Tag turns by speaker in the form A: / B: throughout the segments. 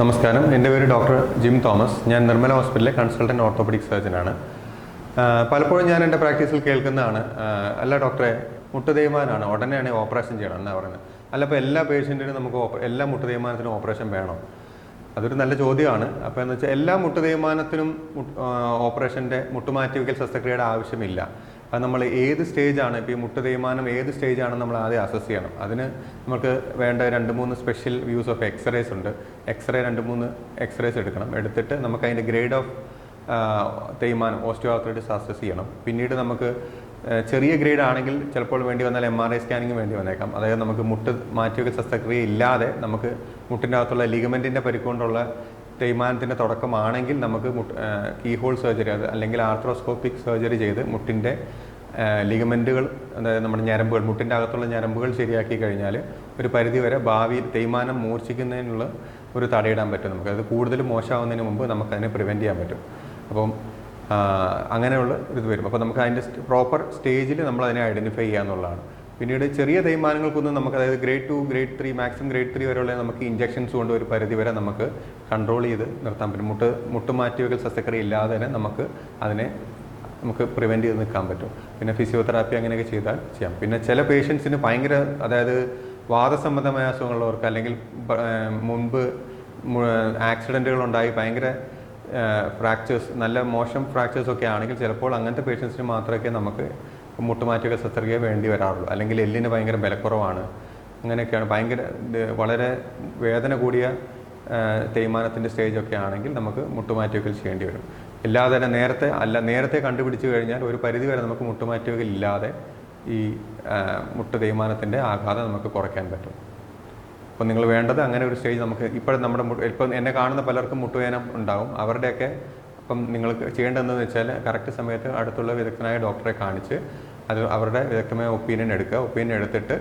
A: നമസ്കാരം. എന്റെ പേര് ഡോക്ടർ ജിം തോമസ്. ഞാൻ നിർമ്മല ഹോസ്പിറ്റലിലെ കൺസൾട്ടന്റ് ഓർത്തോപെഡിക് സർജനാണ്. പലപ്പോഴും ഞാൻ എന്റെ പ്രാക്ടീസിൽ കേൾക്കുന്നതാണ്. അല്ല ഡോക്ടറെ മുട്ടുതേയ്മാനാണ്. ഉടനെയാണ് ഓപ്പറേഷൻ ചെയ്യണം എന്നാണ് പറയുന്നത്. അല്ല അപ്പോൾ എല്ലാ പേഷ്യന്റിനും നമുക്ക് എല്ലാ മുട്ടുതേയ്മാനത്തിനും ഓപ്പറേഷൻ വേണം? അതൊരു നല്ല ചോദ്യമാണ്. അപ്പോൾ എന്ന് വെച്ചാൽ എല്ലാ മുട്ടുതേയ്മാനത്തിനും ഓപ്പറേഷന്റെ മുട്ടുമാറ്റിവെക്കൽ ശസ്ത്രക്രിയയുടെ ആവശ്യമില്ല. അത് നമ്മൾ ഏത് സ്റ്റേജാണ് ഇപ്പോൾ ഈ മുട്ട് തേയ്മാനം ഏത് സ്റ്റേജാണെന്ന് നമ്മൾ ആദ്യം അസസ് ചെയ്യണം. അതിന് നമുക്ക് വേണ്ട രണ്ട് മൂന്ന് special views of x rays ഉണ്ട്. എക്സ്റേ രണ്ട് മൂന്ന് എക്സ്റേസ് എടുക്കണം. എടുത്തിട്ട് നമുക്ക് അതിന്റെ ഗ്രേഡ് ഓഫ് തേയ്മാനം ഓസ്റ്റിയോആർത്രൈറ്റിസ് അസസ് ചെയ്യണം. പിന്നീട് നമുക്ക് ചെറിയ ഗ്രേഡ് ആണെങ്കിൽ ചിലപ്പോൾ വേണ്ടി വന്നാൽ എം ആർ ഐ സ്കാനിങ് വേണ്ടി വന്നേക്കാം. അതായത് നമുക്ക് മുട്ട് മാറ്റിവെക്കൽ ശസ്ത്രക്രിയ ഇല്ലാതെ നമുക്ക് മുട്ടിന്റെ അകത്തുള്ള ലിഗമെന്റിന്റെ പരിക്കൊണ്ടുള്ള തേയ്മാനത്തിന്റെ തുടക്കമാണെങ്കിൽ നമുക്ക് കീഹോൾ സർജറി അത് അല്ലെങ്കിൽ ആർത്രോസ്കോപ്പിക് സർജറി ചെയ്ത് മുട്ടിന്റെ ലിഗമെന്റുകൾ അതായത് നമ്മുടെ ഞരമ്പുകൾ മുട്ടിന്റെ അകത്തുള്ള ഞരമ്പുകൾ ശരിയാക്കി കഴിഞ്ഞാൽ ഒരു പരിധിവരെ ഭാവിയിൽ തേയ്മാനം മൂർച്ഛിക്കുന്നതിനുള്ള ഒരു തടയിടാൻ പറ്റും നമുക്ക്. അത് കൂടുതൽ മോശമാവുന്നതിന് മുമ്പ് നമുക്കതിനെ പ്രിവെന്റ് ചെയ്യാൻ പറ്റും. അപ്പം അങ്ങനെയുള്ള ഇത് വരും. അപ്പോൾ നമുക്ക് അതിന്റെ പ്രോപ്പർ സ്റ്റേജിൽ നമ്മൾ അതിനെ ഐഡന്റിഫൈ ചെയ്യുക എന്നുള്ളതാണ് പിന്നീട് ചെറിയ തേയ്മാനങ്ങൾക്കൊന്നും നമുക്ക് അതായത് grade two grade three maximum grade three വരെയുള്ള നമുക്ക് ഇഞ്ചെക്ഷൻസ് കൊണ്ട് ഒരു പരിധി വരെ നമുക്ക് കൺട്രോൾ ചെയ്ത് നിർത്താൻ പറ്റും. മുട്ട് മുട്ട് മാറ്റിവെക്കൽ ശസ്ത്രക്രിയ ഇല്ലാതെ തന്നെ നമുക്ക് അതിനെ നമുക്ക് പ്രിവെന്റ് ചെയ്ത് നിൽക്കാൻ പറ്റും. പിന്നെ ഫിസിയോതെറാപ്പി അങ്ങനെയൊക്കെ ചെയ്താൽ ചെയ്യാം. പിന്നെ ചില പേഷ്യൻസിന് ഭയങ്കര അതായത് വാദസംബന്ധമായ അസുഖങ്ങളുള്ളവർക്ക് അല്ലെങ്കിൽ മുൻപ് ആക്സിഡന്റുകൾ ഉണ്ടായി ഭയങ്കര ഫ്രാക്ചേഴ്സ് നല്ല മോശം ഫ്രാക്ചേഴ്സ് ഒക്കെ ആണെങ്കിൽ ചിലപ്പോൾ അങ്ങനത്തെ പേഷ്യൻസിന് മാത്രമൊക്കെ നമുക്ക് മുട്ടുമാറ്റിയൊക്കെ ശസ്ത്രക്രിയ വേണ്ടി വരാറുള്ളൂ. അല്ലെങ്കിൽ എല്ലിന് ഭയങ്കര ബലക്കുറവാണ്. അങ്ങനെയൊക്കെയാണ്. ഭയങ്കര വളരെ വേദന കൂടിയ തേയ്മാനത്തിന്റെ സ്റ്റേജൊക്കെ ആണെങ്കിൽ നമുക്ക് മുട്ടുമാറ്റിയൊക്കെ ചെയ്യേണ്ടി വരും. ഇല്ലാതെ തന്നെ നേരത്തെ അല്ല നേരത്തെ കണ്ടുപിടിച്ച് കഴിഞ്ഞാൽ ഒരു പരിധി വരെ നമുക്ക് മുട്ടുമാറ്റിയൊക്കെ ഇല്ലാതെ ഈ മുട്ട് തേയ്മാനത്തിന്റെ ആഘാതം നമുക്ക് കുറയ്ക്കാൻ പറ്റും. അപ്പോൾ നിങ്ങൾ വേണ്ടത് അങ്ങനെ ഒരു സ്റ്റേജ് നമുക്ക് ഇപ്പോൾ നമ്മുടെ ഇപ്പോൾ ഇപ്പം എന്നെ കാണുന്ന പലർക്കും മുട്ടുവേദന ഉണ്ടാകും അവരുടെയൊക്കെ അപ്പം നിങ്ങൾ ചെയ്യേണ്ടതെന്ന് വെച്ചാൽ കറക്റ്റ് സമയത്ത് അടുത്തുള്ള വിദഗ്ധനായ ഡോക്ടറെ കാണിച്ച് അത് അവരുടെ വിദഗ്ധമായ ഒപ്പീനിയൻ എടുക്കുക. ഒപ്പീനിയൻ എടുത്തിട്ട്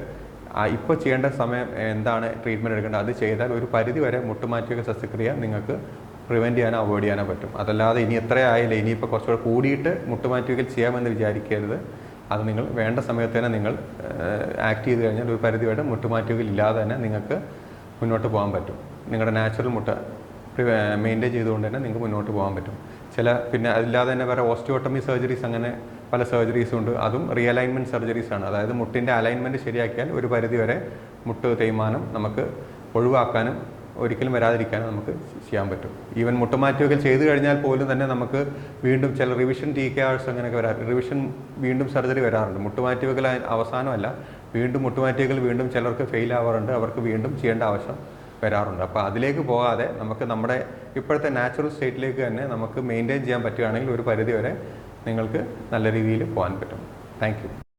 A: ഇപ്പോൾ ചെയ്യേണ്ട സമയം എന്താണ് ട്രീറ്റ്മെന്റ് എടുക്കേണ്ടത്? അത് ചെയ്താൽ ഒരു പരിധി വരെ മുട്ടുമാറ്റിയൊക്കെ ശസ്ത്രക്രിയ നിങ്ങൾക്ക് പ്രിവെന്റ് ചെയ്യാനോ അവോയ്ഡ് ചെയ്യാനോ പറ്റും. അതല്ലാതെ ഇനി എത്ര ആയില്ല ഇനിയിപ്പോൾ കുറച്ചുകൂടെ കൂടിയിട്ട് മുട്ടുമാറ്റിയൊക്കെ ചെയ്യാമെന്ന് വിചാരിക്കരുത്. അത് നിങ്ങൾ വേണ്ട സമയത്ത് തന്നെ നിങ്ങൾ ആക്ട് ചെയ്ത് കഴിഞ്ഞാൽ ഒരു പരിധി വരെ മുട്ടുമാറ്റിയൊക്കെ ഇല്ലാതെ തന്നെ നിങ്ങൾക്ക് മുന്നോട്ട് പോകാൻ പറ്റും. നിങ്ങളുടെ നാച്ചുറൽ മുട്ട മെയിന്റെയിൻ ചെയ്തുകൊണ്ട് തന്നെ നിങ്ങൾക്ക് മുന്നോട്ട് പോകാൻ പറ്റും. ചില പിന്നെ അല്ലാതെ തന്നെ വേറെ ഓസ്റ്റിയോട്ടമി സർജറീസ് അങ്ങനെ പല സർജറീസും ഉണ്ട്. അതും റിയലൈൻമെന്റ് സർജറീസ് ആണ്. അതായത് മുട്ടിന്റെ അലൈൻമെന്റ് ശരിയാക്കിയാൽ ഒരു പരിധി വരെ മുട്ട് തേയ്മാനം നമുക്ക് ഒഴിവാക്കാനും ഒരിക്കലും വരാതിരിക്കാനും നമുക്ക് ചെയ്യാൻ പറ്റും. ഈവൻ മുട്ടുമാറ്റുകൾ ചെയ്തു കഴിഞ്ഞാൽ പോലും തന്നെ നമുക്ക് വീണ്ടും ചില റിവിഷൻ ടി കെ ആഴ്സ് അങ്ങനെയൊക്കെ വരാറ് റിവിഷൻ വീണ്ടും സർജറി വരാറുണ്ട്. മുട്ടുമാറ്റിവെക്കൽ അവസാനമല്ല. വീണ്ടും മുട്ടുമാറ്റുകൾ വീണ്ടും ചിലർക്ക് ഫെയിൽ ആവാറുണ്ട്. അവർക്ക് വീണ്ടും ചെയ്യേണ്ട ആവശ്യം വരാറുണ്ട്. അപ്പോൾ അതിലേക്ക് പോകാതെ നമുക്ക് നമ്മുടെ ഇപ്പോഴത്തെ നാച്ചുറൽ സ്റ്റേറ്റിലേക്ക് തന്നെ നമുക്ക് മെയിന്റെയിൻ ചെയ്യാൻ പറ്റുകയാണെങ്കിൽ ഒരു പരിധി വരെ നിങ്ങൾക്ക് നല്ല രീതിയിൽ പോകാൻ പറ്റും. താങ്ക്